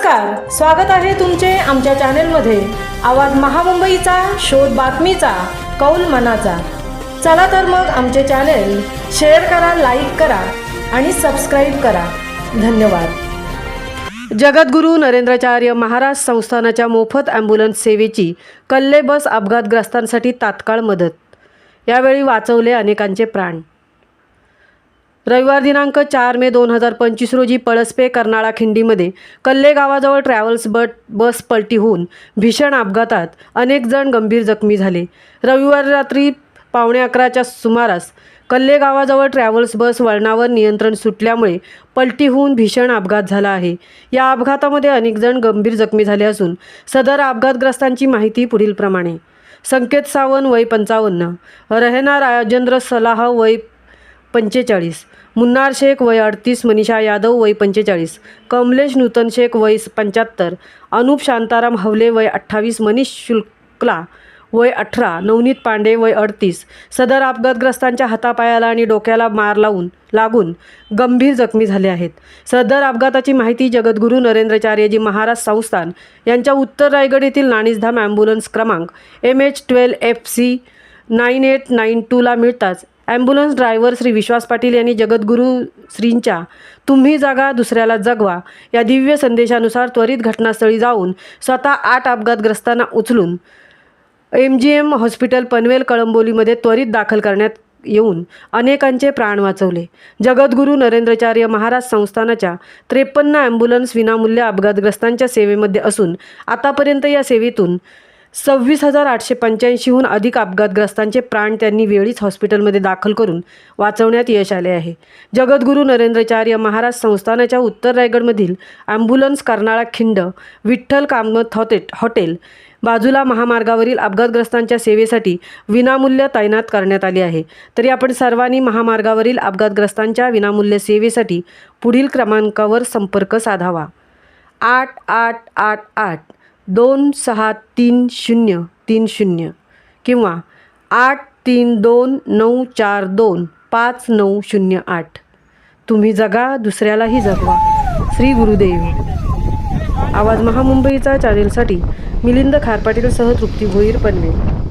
नमस्कार स्वागत आहे तुमचे आमच्या चॅनेलमध्ये. आवाज महामुंबईचा शोध बातमीचा कौल मनाचा. चला तर मग आमचे चॅनेल शेअर करा लाईक करा आणि सबस्क्राईब करा. धन्यवाद. जगद्गुरू नरेंद्राचार्य महाराज संस्थानाच्या मोफत ॲम्ब्युलन्स सेवेची कल्ले बस अपघातग्रस्तांसाठी तात्काळ मदत. यावेळी वाचवले अनेकांचे प्राण. रविवार दिनांक चार मे दोन हजार पंचवीस रोजी पळसपे कर्नाळा खिंडीमध्ये कल्ले गावाजवळ ट्रॅव्हल्स बट बस पलटी होऊन भीषण अपघातात अनेक जण गंभीर जखमी झाले. रविवारी रात्री पावणे अकराच्या सुमारास कल्ले गावाजवळ ट्रॅव्हल्स बस वळणावर नियंत्रण सुटल्यामुळे पलटी होऊन भीषण अपघात झाला आहे. या अपघातामध्ये अनेक जण गंभीर जखमी झाले असून सदर अपघातग्रस्तांची माहिती पुढीलप्रमाणे. संकेत सावंत वय पंचावन्न. रहेना राजेंद्र सलाह वय पंचेचाळीस. मुन्नार शेख वय अडतीस मनीषा यादव वय पंचेचाळीस. कमलेश नूतन शेख वय पंच्याहत्तर. अनुप शांताराम हवले वय अठ्ठावीस मनीष शुक्ला वय अठरा नवनीत पांडे वय अडतीस. सदर अपघातग्रस्तांच्या हातापायाला आणि डोक्याला मार लावून लागून गंभीर जखमी झाले आहेत. सदर अपघाताची माहिती जगद्गुरू नरेंद्रचार्यजी महाराज संस्थान यांच्या उत्तर रायगड येथील नाणीसधाम ॲम्ब्युलन्स क्रमांक M H twelve F C nine eight nine टूला मिळताच ॲम्ब्युलन्स ड्रायव्हर श्री विश्वास पाटील यांनी जगद्गुरू श्रींच्या तुम्ही जागा दुसऱ्याला जगवा या दिव्य संदेशानुसार त्वरित घटनास्थळी जाऊन स्वतः आठ अपघातग्रस्तांना उचलून M G M hospital Panvel कळंबोलीमध्ये त्वरित दाखल करण्यात येऊन अनेकांचे प्राण वाचवले. जगद्गुरू नरेंद्रचार्य महाराज संस्थानाच्या त्रेपन्न ॲम्ब्युलन्स विनामूल्य अपघातग्रस्तांच्या सेवेमध्ये असून आतापर्यंत या सेवेतून सव्वीस हजार आठशे पंच्याऐंशीहून अधिक अपघातग्रस्तांचे प्राण त्यांनी वेळीच हॉस्पिटलमध्ये दाखल करून वाचवण्यात यश आले आहे. जगद्गुरू नरेंद्रचार्य महाराज संस्थानाच्या उत्तर रायगडमधील ॲम्ब्युलन्स कर्नाळा खिंड विठ्ठल कामत हॉटेट हॉटेल बाजूला महामार्गावरील अपघातग्रस्तांच्या सेवेसाठी विनामूल्य तैनात करण्यात आली आहे. तरी आपण सर्वांनी महामार्गावरील अपघातग्रस्तांच्या विनामूल्य सेवेसाठी पुढील क्रमांकावर संपर्क साधावा. आठ आठ आठ आठ दोन सहा तीन शून्य तीन शून्य किंवा आठ तीन दोन नऊ चार दोन पाच नऊ शून्य आठ. तुम्ही जगा दुसऱ्यालाही जगवा. श्री गुरुदेव. आवाज महामुंबईचा चॅनेलसाठी मिलिंद खारपाटीलसह तृप्ती भोईर पनवेल.